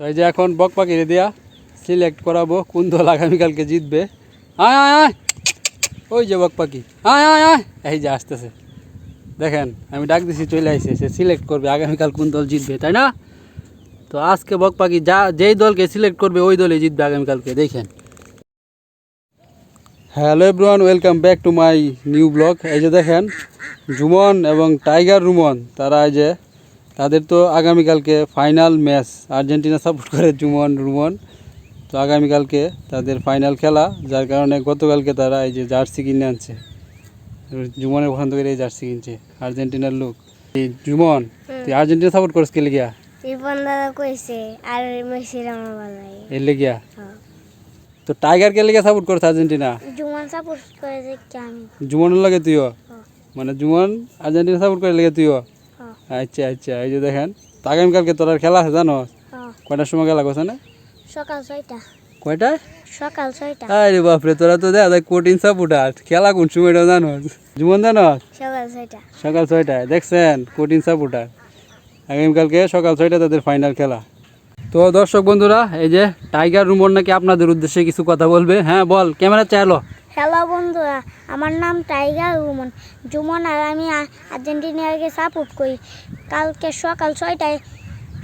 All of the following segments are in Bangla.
তো এই যে এখন বক পাখিরে দিয়া সিলেক্ট করাবো, কোন দল আগামীকালকে জিতবে। আয় আয় আয়! ওই যে বক পাখি আয় আয় আয়! এই যে আসতেছে। দেখেন, আমি ডাক দিছি, চলে আইসে সে সিলেক্ট করবে আগামীকাল কোন দল জিতবে, তাই না? তো আজকে বক পাখি যা, যেই দলকে সিলেক্ট করবে, ওই দলই জিতবে আগামীকালকে, দেখেন। Hello everyone welcome back to my new blog এই যে দেখেন, জুমন এবং টাইগার রুমন, তারা এই যে তাদের তো আগামীকালকে ফাইনাল ম্যাচ আর্জেন্টিনা সাপোর্ট করে জুমন রুমন। তো আগামীকালকে তাদের ফাইনাল খেলা যার কারণে গতকালকে তারা এই যে জার্সি কিনে আনছে। জুমনের ওখান থেকে এই জার্সি কিনছে আর্জেন্টিনার লোক। এই জুমন তুই আর্জেন্টিনা সাপোর্ট করছ কে লিগিয়া? এর লেগিয়া? হ্যাঁ। তো টাইগার কে লিগিয়া সাপোর্ট করছে আর্জেন্টিনা? জুমান সাপোর্ট করে যে কি আমি। জুমনের লাগে তুইও? হ্যাঁ। মানে জুমন আর্জেন্টিনা সাপোর্ট করে লেগে তুইও। আচ্ছা আচ্ছা এই যে দেখেন আগামীকালকে তোর আর খেলা আছে জানো? হ্যাঁ। কয়টার সময় খেলা না সকাল ছয়টা। কয়টায়? সকাল ছয়টা। আরে বাপরে তোরা তো দেখ সাপোর্টার। খেলা কোন সময়টা জানো? জুমন জানো? সকাল ছয়টা। সকাল ছয়টায় দেখছেন কোটিন সাপোর্টার। আগামীকালকে সকাল ছয়টায় তাদের ফাইনাল খেলা। তো দর্শক বন্ধুরা এই যে টাইগার রুমন নাকি আপনাদের উদ্দেশ্যে কিছু কথা বলবে? হ্যাঁ বল ক্যামেরা চাইলো হ্যালো বন্ধুরা আমার নাম টাইগার রুমন। জুমন আর আমি আর্জেন্টিনাকে সাপোর্ট করি। কালকে সকাল ছয়টায়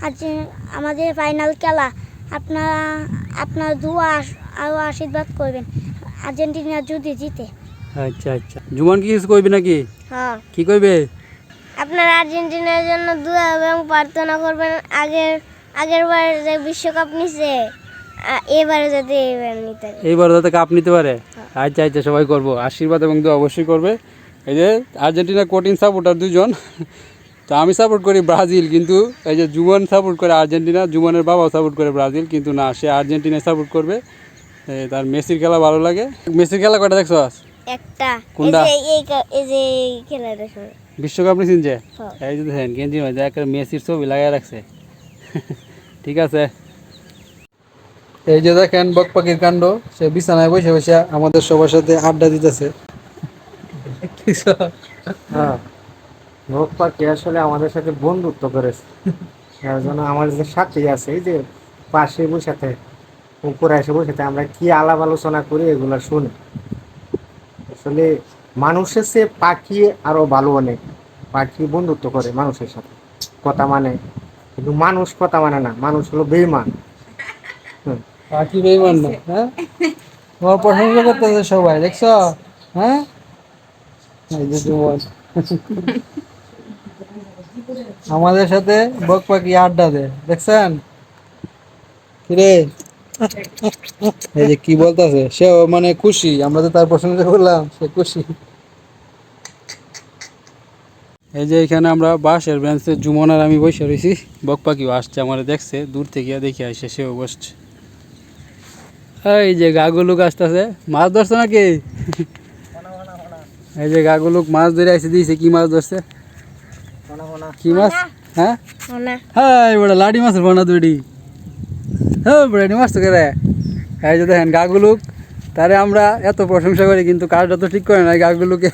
আর্জে- আমাদের ফাইনাল খেলা। আপনারা আপনার দুয়া আরও আশীর্বাদ করবেন আর্জেন্টিনা যদি জিতে। আচ্ছা আচ্ছা। জুমন কি কিছু কইবি নাকি? হ্যাঁ। কি কইবে? আপনার আর্জেন্টিনার জন্য দোয়া এবং প্রার্থনা করবেন আগের আগের বার যে বিশ্বকাপ নিছে। এবারে যাতে নিতে এইবার যাতে কাপ নিতে পারে? আচ্ছা আচ্ছা সবাই করব। আশীর্বাদ এবং দোয়া অবশ্যই করবে। এই যে আর্জেন্টিনা কোটিন সাপোর্টার দুজন। তো আমি সাপোর্ট করি ব্রাজিল কিন্তু এই যে জুমন সাপোর্ট করে আর্জেন্টিনা জুমনের বাবাও সাপোর্ট করে ব্রাজিল কিন্তু না সে আর্জেন্টিনায় সাপোর্ট করবে। তার মেসির খেলা ভালো লাগে। মেসির খেলা কয়টা দেখছ একটা। কোনটা? এই যে খেলাটা বিশ্বকাপ নিয়েছেন যে? হ্যাঁ। এই যে দেখেন মধ্যে একটা মেসির ছবি লাগাই রাখছে। ঠিক আছে। এই যে দেখেন বক পাখির কাণ্ড, সে বিছানায় বসে বসে আমাদের সবার সাথে আড্ডা দিতেছে। হ্যাঁ ভোগ পাখি আসলে আমাদের সাথে বন্ধুত্ব করেছে। যার জন্য আমাদের সাথী আছে, এই যে পাশে বসে থাকে, উপরে এসে বসে আমরা কি আলাপ আলোচনা করি এগুলো শুনি। আসলে মানুষের চেয়ে পাখি আরও ভালো অনেক। পাখি বন্ধুত্ব করে মানুষের সাথে। কথা মানে কিন্তু মানুষ কথা মানে না, মানুষ হলো বেইমান। হুম। পাখি বেইমান না হ্যাঁ? তোমার প্রশংসা করতেছে সবাই দেখছ? হ্যাঁ? এই যে জুমন আমাদের সাথে বক পাখি আড্ডা দেয় দেখছেন? কিরে? এই যে কি বলতেছে? সেও মানে খুশি আমরা তো তার প্রশংসা করলাম সে খুশি। এই যে এখানে আমরা বাসের বেঞ্চে জুমন আর আমি বসে রয়েছি বক পাখিও আসছে আমার দেখছে দূর থেকে দেখে আসছে সেও বসছে। এই যে গাগুলুক আসতেছে। মাছ ধরছে নাকি? এই যে গাগুলুক মাছ ধরে আসে দিয়েছে কি মাছ ধরছে? কি মাছ? হ্যাঁ? হ্যাঁ বড় লাডি মাছের বানা দুটি হ্যাঁ বড় মাছ তো করে? এই যে দেখেন গাগুলুক তারে আমরা এত প্রশংসা করি কিন্তু কাজটা তো ঠিক করে না গাগুলুকে।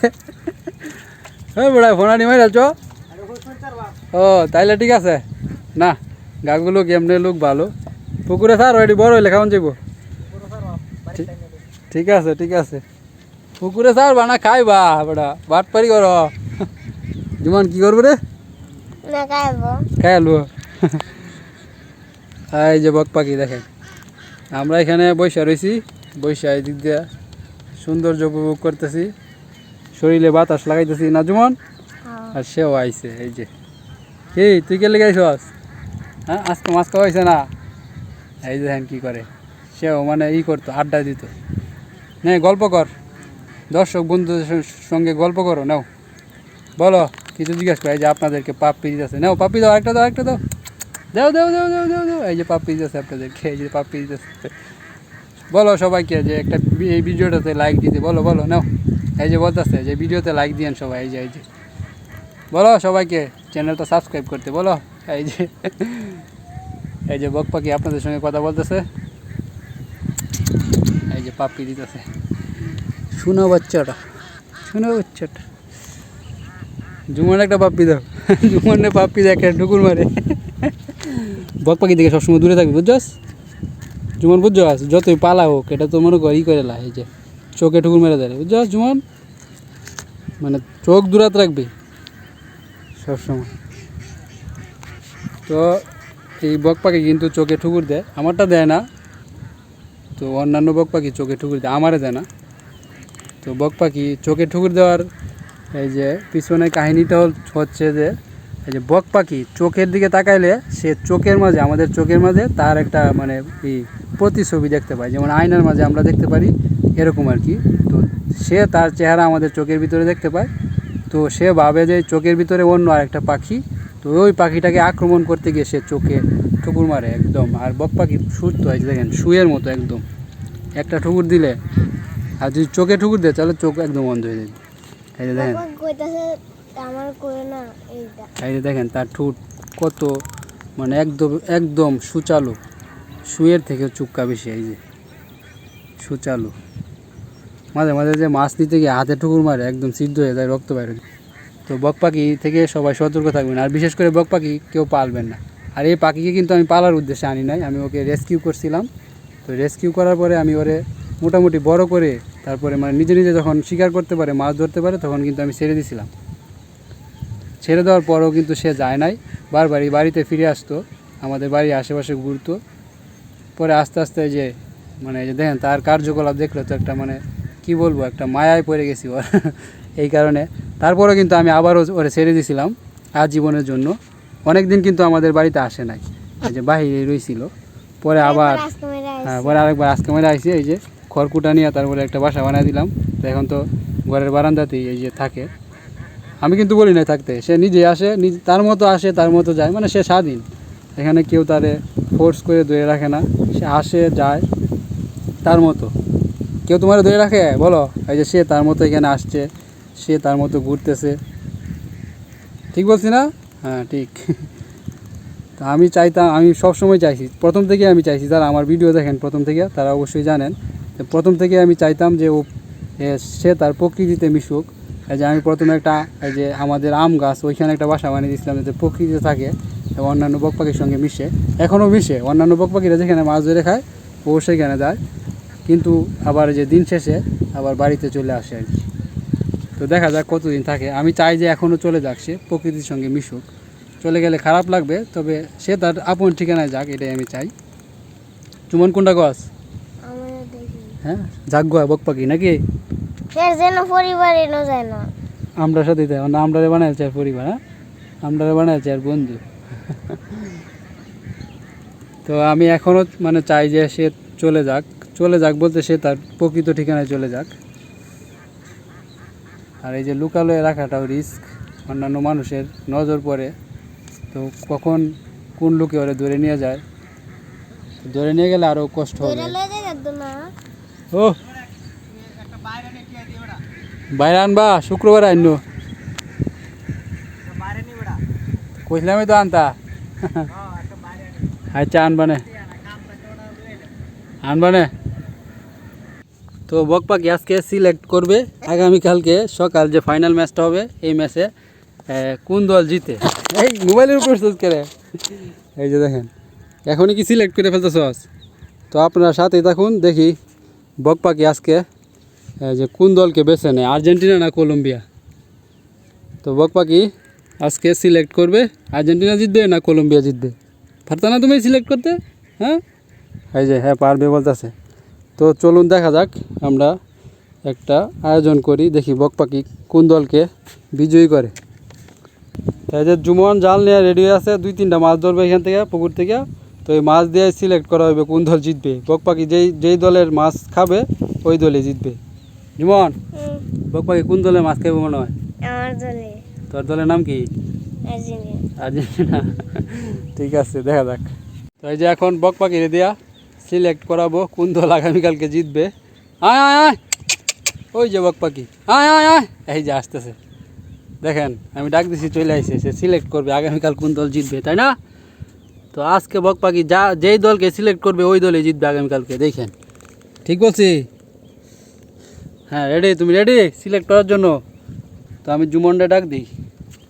হ্যাঁ বড় ফোনানি মারি চ ও তাইলে ঠিক আছে। না গাগুলুক এমনি লোক ভালো। পুকুরে স্যার এটি বড় হইলে খাওয়ান ঠিক- ঠিক আছে ঠিক আছে। পুকুরে স্যার বানা খাই বা বেটা। বাট পারি কর জুমান কি করব রে খাইবো। খাই আলু এই যে বক পাখি দেখেন। আমরা এখানে বৈশা রয়েছি বৈশা এই দিক দিয়ে সৌন্দর্য উপভোগ করতেছি। শরীরে বাতাস লাগাইতেছি না জুমন আর সেও আইছে এই যে। কি তুই কে লেগে আইসস হ্যাঁ আজকে মাছ খাওয়াইছে না? এই যে দেখেন কি করে। সেও মানে ই করতো আড্ডা দিত। নে, গল্প কর। দর্শক বন্ধুদের সঙ্গে গল্প করো, নাও। বলো, কিছু জিজ্ঞেস করে। এই যে আপনাদেরকে পাপ্পি দিতেছে। নাও, পাপ্পি দাও একটা দাও একটা দাও। দাও দাও দাও দাও দাও দাও। এই যে পাপ্পি দিতেছে আপনাদেরকে, এই যে পাপ্পি দিতেছে। বলো সবাইকে যে একটা এই ভিডিওটাতে লাইক দিতে। বলো বলো, নাও। এই যে বলতেছে যে ভিডিওতে লাইক দিয়েন সবাই, এই যে এই যে। বলো সবাইকে চ্যানেলটা সাবস্ক্রাইব করতে। বলো, এই যে। এই যে বক পাখি আপনাদের সঙ্গে কথা বলতেছে। এই যে পাপ্পি দিতেছে। শুনো বাচ্চাটা শুনো বাচ্চাটা। জুমন একটা পাপ্পি দাও। জুমনে পাপ্পি দেখে ঢুকুর মারে। বক পাখি থেকে সবসময় দূরে থাকবি, বুঝছস? জুমন, বুঝছস? যতই পালা হোক, এটা তো মনে কর ই করে লা এই যে চোখে ঠুকুর মেরে দেয় বুঝছস জুমন? মানে চোখ দূরাত রাখবি সবসময়। তো এই বক পাখি কিন্তু চোখে ঠুকুর দেয়, আমারটা দেয় না। তো অন্যান্য বক পাখি চোখে ঠুকুর দেয়, আমারে দেয় না। তো বক পাখি চোখে ঠুকুর দেওয়ার এই যে পিছনে কাহিনীটা হচ্ছে যে, এই যে বক পাখি চোখের দিকে তাকাইলে সে চোখের মাঝে, আমাদের চোখের মাঝে তার একটা মানে এই প্রতিছবি দেখতে পাই যেমন আয়নার মাঝে আমরা দেখতে পারি, এরকম আর কি। তো সে তার চেহারা আমাদের চোখের ভিতরে দেখতে পায়। তো সে ভাবে যে চোখের ভিতরে অন্য আরেকটা পাখি তো ওই পাখিটাকে আক্রমণ করতে গিয়ে সে চোখে ঠুকুর মারে একদম। আর বক পাখি সুস্থ হয়েছে দেখেন শুয়ের মতো একদম। একটা ঠুকুর দিলে আর যদি চোখে ঠুকুর দেয় তাহলে চোখ একদম বন্ধ হয়ে যাবে। এই যে দেখেন। এই যে দেখেন তার ঠুট কত মানে একদম একদম সুচালু। শুয়ের থেকে চুক্কা বেশি এই যে। সুচালু। মাঝে মাঝে যে মাছ নিতে গিয়ে হাতে ঠুকুর মারে একদম সিদ্ধ হয়ে যায় রক্ত বাইরে। তো বক পাখি থেকে সবাই সতর্ক থাকবেন। আর বিশেষ করে বক পাখি কেউ পালবেন না। আর এই পাখিকে কিন্তু আমি পালার উদ্দেশ্যে আনি নাই। আমি ওকে রেস্কিউ করছিলাম। তো রেস্কিউ করার পরে আমি ওরে মোটামুটি বড় করে তারপরে মানে নিজে নিজে যখন শিকার করতে পারে, মাছ ধরতে পারে, তখন কিন্তু আমি ছেড়ে দিছিলাম। ছেড়ে দেওয়ার পরও কিন্তু সে যায় নাই। বারবারই বাড়িতে ফিরে আসতো। আমাদের বাড়ির আশেপাশে ঘুরতো। পরে আস্তে আস্তে এই যে মানে এই যে দেখেন, তার কার্যকলাপ দেখলে তো একটা মানে কি বলব, একটা মায়ায় পড়ে গেছি ওর। এই কারণে তারপরেও কিন্তু আমি আবারও ওরে ছেড়ে দিয়েছিলাম আজীবনের জন্য। অনেক দিন কিন্তু আমাদের বাড়িতে আসে নাই। এই যে বাহিরে রয়েছিল পরে আবার হ্যাঁ পরে আরেকবার আজকে মেরে আইসি এই যে খড়কুটা নিয়ে তারপরে একটা বাসা বানিয়ে দিলাম। তো এখন তো ঘরের বারান্দাতেই এই যে থাকে। আমি কিন্তু বলি না থাকতে। সে নিজে আসে নিজে তার মতো আসে তার মতো যায়। মানে সে স্বাধীন। এখানে কেউ তারে ফোর্স করে ধরে রাখে না। সে আসে যায় তার মতো। কেউ তোমার ধরে রাখে? বলো। এই যে সে তার মতো এখানে আসছে। সে তার মতো ঘুরতেছে। ঠিক বলছি না? হ্যাঁ ঠিক। তা আমি চাইতাম, আমি সবসময় চাইছি, প্রথম থেকে আমি চাইছি, যারা আমার ভিডিও দেখেন প্রথম থেকে, তারা অবশ্যই জানেন। প্রথম থেকে আমি চাইতাম যে ও সে তার প্রকৃতিতে মিশুক। এই যে আমি প্রথমে একটা, এই যে আমাদের আম গাছ, ওইখানে একটা বাসা বানিয়ে দিয়েছিলাম যাতে প্রকৃতিতে থাকে এবং অন্যান্য বক পাখির সঙ্গে মিশে। এখনও মিশে, অন্যান্য বক পাখিরা যেখানে মাছ ধরে খায়, ও সেখানে যায়। কিন্তু আবার যে দিন শেষে আবার বাড়িতে চলে আসে আর কি। তো দেখা যাক কতদিন থাকে। আমি চাই যে এখনও চলে যাক সে প্রকৃতির সঙ্গে মিশুক। চলে গেলে খারাপ লাগবে তবে সে তার আপন ঠিকানায় যাক এটাই আমি চাই। চুমন কোনটা গছ আমার হ্যাঁ যাক গোয়া বক পাখি নাকি? যেন পরিবার এনো যায় না। সাথে আমরা আমরারে বানাইছে আর পরিবার হ্যাঁ? আমরারে বানাইছে আর বন্ধু। তো আমি এখনও মানে চাই যে সে চলে যাক চলে যাক বলতে সে তার প্রকৃত ঠিকানায় চলে যাক। আর এই যে লুকালয়ে রাখাটাও রিস্ক অন্যান্য মানুষের নজর পড়ে। তো কখন কোন লোকে ওরে ধরে নিয়ে যায়? ধরে নিয়ে গেলে আরও কষ্ট হবে। ধরে লয়ে যায় একদম না ও। বাইরে আনবা শুক্রবার আইন কইছিলামই তো আনতা। আচ্ছা আনবানে আনবানে তো বক আজকে সিলেক্ট করবে আগামীকালকে সকাল যে ফাইনাল ম্যাচটা হবে, এই ম্যাচে কোন দল জিতে? এই মোবাইলের উপর সুজ করে। এই যে দেখেন, এখনই কি সিলেক্ট করে ফেলতেছস তো আপনারা সাথেই থাকুন, দেখি বক পাখি আজকে যে কোন দলকে বেছে নেয়, আর্জেন্টিনা না কলম্বিয়া? তো বক আজকে সিলেক্ট করবে, আর্জেন্টিনা জিতবে না কলম্বিয়া জিতবে? পারতা তুমি সিলেক্ট করতে? হ্যাঁ? এই যে হ্যাঁ পারবে বলতেছে। তো চলুন দেখা যাক আমরা একটা আয়োজন করি দেখি বক পাখি কোন দলকে বিজয়ী করে। এই যে জুমন জাল নিয়ে রেডি হয়ে আছে দুই তিনটা মাছ ধরবে এখান থেকে পুকুর থেকে। তো এই মাছ দিয়ে সিলেক্ট করা হবে কোন দল জিতবে। বক পাখি যেই যেই দলের মাছ খাবে ওই দলে জিতবে। জুমন বক পাখি কোন দলের মাছ খাবে মনে হয়? আমার দলে। তোর দলের নাম কি? আর্জেন্টিনা। ঠিক আছে দেখা যাক। তো এই যে এখন বক পাখি দিয়া সিলেক্ট করাবো, কোন দল আগামীকালকে জিতবে। আয় আয় আয়। ওই যে বক পাখি। আয় আয় আয়। এই যে আসতেছে। দেখেন, আমি ডাক দিছি, চলে আসছে সে সিলেক্ট করবে আগামীকাল কোন দল জিতবে, তাই না? তো আজকে বক পাখি যা, যেই দলকে সিলেক্ট করবে, ওই দলে জিতবে আগামীকালকে। দেখেন। ঠিক বলছি? হ্যাঁ রেডি? তুমি রেডি সিলেক্ট করার জন্য? তো আমি জুমনরে ডাক দিই।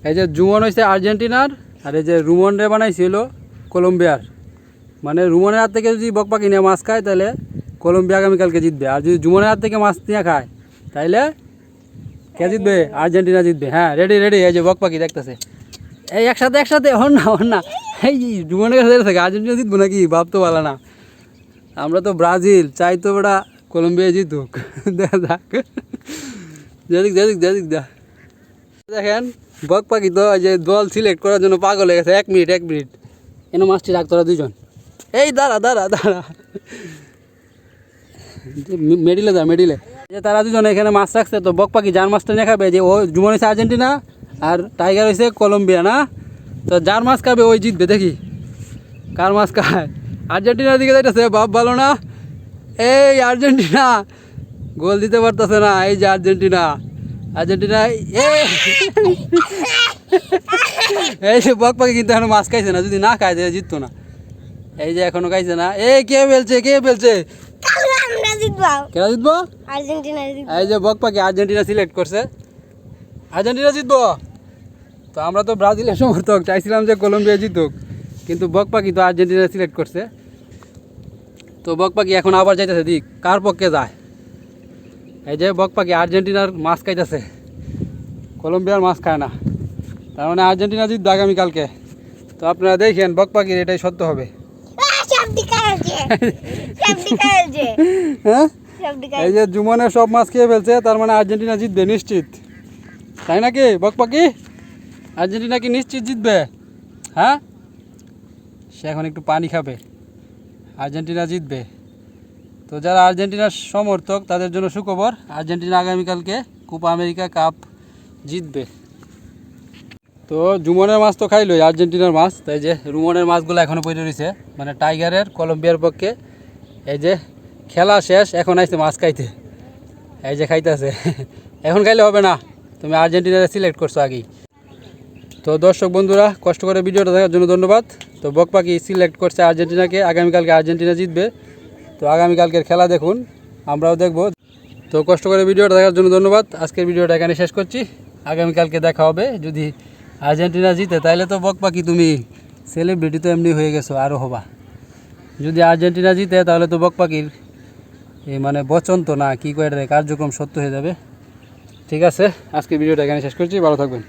এই যে জুমন হয়েছে আর্জেন্টিনার, আর এই যে রুমন রে বানাইছিল কলম্বিয়ার। মানে রুমনের হাত থেকে যদি বক পাখি নিয়ে মাছ খায়, তাহলে কলম্বিয়া আগামীকালকে জিতবে। আর যদি জুমনের হাত থেকে মাছ নিয়ে খায় তাইলে কে জিতবে? আর্জেন্টিনা জিতবে। হ্যাঁ রেডি রেডি এই যে বক পাখি দেখতেছে। এই একসাথে একসাথে। হন না হন না। এই জুমনের কাছে থাকে আর্জেন্টিনা জিতবো নাকি? ভাব তো ভালো না। আমরা তো ব্রাজিল, চাই তো বেটা কলম্বিয়া জিতুক। দেখা যেদিক যেদিক যেদিক দেখেন বক পাখি তো যে দল সিলেক্ট করার জন্য পাগল হয়ে গেছে। এক মিনিট এক মিনিট। এনে মাছটি রাখ তোরা দুজন এই দাঁড়া দাঁড়া দাঁড়া। মেডিলে দা মেডিলে। যে তারা দুজন এখানে মাছ রাখছে, তো বক পাখি যার মাছটা নিয়ে খাবে। যে ও জুমন হয়েছে আর্জেন্টিনা আর টাইগার হয়েছে কলম্বিয়া, না? তো যার মাছ খাবে, ওই জিতবে, দেখি। কার মাছ খায়? আর্জেন্টিনার দিকে যাইতেছে, বাপ ভালো না? এই আর্জেন্টিনা! গোল দিতে পারতেছে না, এই যে আর্জেন্টিনা। আর্জেন্টিনা এই যে বক পাখি কিন্তু এখনও মাছ খাইছে না, যদি না খায়, তাহলে জিততো না। এই যে এখনও খাইছে না। এই কে ফেলছে কে ফেলছে আমরা জিতবো। কেনা জিতবো? আর্জেন্টিনা জিতবো। এই যে বক পাখি আর্জেন্টিনা সিলেক্ট করছে। আর্জেন্টিনা জিতবো? তো আমরা তো ব্রাজিলের সমর্থক চাইছিলাম যে কলম্বিয়া জিতুক কিন্তু বক পাখি তো আর্জেন্টিনা সিলেক্ট করছে। তো বক পাখি এখন আবার যাইতেছে দিক। কার পক্ষে যায়? এই যে বক পাখি আর্জেন্টিনার মাছ খাইতেছে। কলম্বিয়ার মাছ খায় না। তার মানে আর্জেন্টিনা জিতবে আগামীকালকে। তো আপনারা দেখেন বক পাখির এটাই সত্য হবে সবটি কালকে সবটি কালকে হ্যাঁ? এই যে জুমনের সব মাছ খেয়ে ফেলছে তার মানে আর্জেন্টিনা জিতবে নিশ্চিত। তাই নাকি বক পাখি আর্জেন্টিনা কি নিশ্চিত জিতবে? হ্যাঁ? সে এখন একটু পানি খাবে। আর্জেন্টিনা জিতবে। তো যারা আর্জেন্টিনার সমর্থক তাদের জন্য সুখবর আর্জেন্টিনা আগামীকালকে কোপা আমেরিকা কাপ জিতবে। তো জুমনের মাছ তো খাইলোই, আর্জেন্টিনার মাছ। তাই যে রুমনের মাছগুলো এখনও পড়ে রয়েছে মানে টাইগারের, কলম্বিয়ার পক্ষে। এই যে খেলা শেষ, এখন আসছে মাছ খাইতে। এই যে খাইতেছে। এখন খাইলে হবে না, তুমি আর্জেন্টিনারে সিলেক্ট করছ আগেই। তো দর্শক বন্ধুরা, কষ্ট করে ভিডিওটা দেখার জন্য ধন্যবাদ। তো বক পাখি সিলেক্ট করছে আর্জেন্টিনাকে, আগামীকালকে আর্জেন্টিনা জিতবে। তো আগামীকালকের খেলা দেখুন, আমরাও দেখব। তো কষ্ট করে ভিডিওটা দেখার জন্য ধন্যবাদ। আজকের ভিডিওটা এখানে শেষ করছি। আগামীকালকে দেখা হবে, যদি আর্জেন্টিনা জিতে তাহলে তো বক পাখি তুমি। সেলিব্রিটি তো এমনি হয়ে গেছো আরও হবা। যদি আর্জেন্টিনা জিতে, তাহলে তো বক পাখির এই মানে বচন তো না, কী করে কার্যক্রম সত্য হয়ে যাবে। ঠিক আছে আজকে ভিডিওটা এখানে শেষ করছি, ভালো থাকবেন।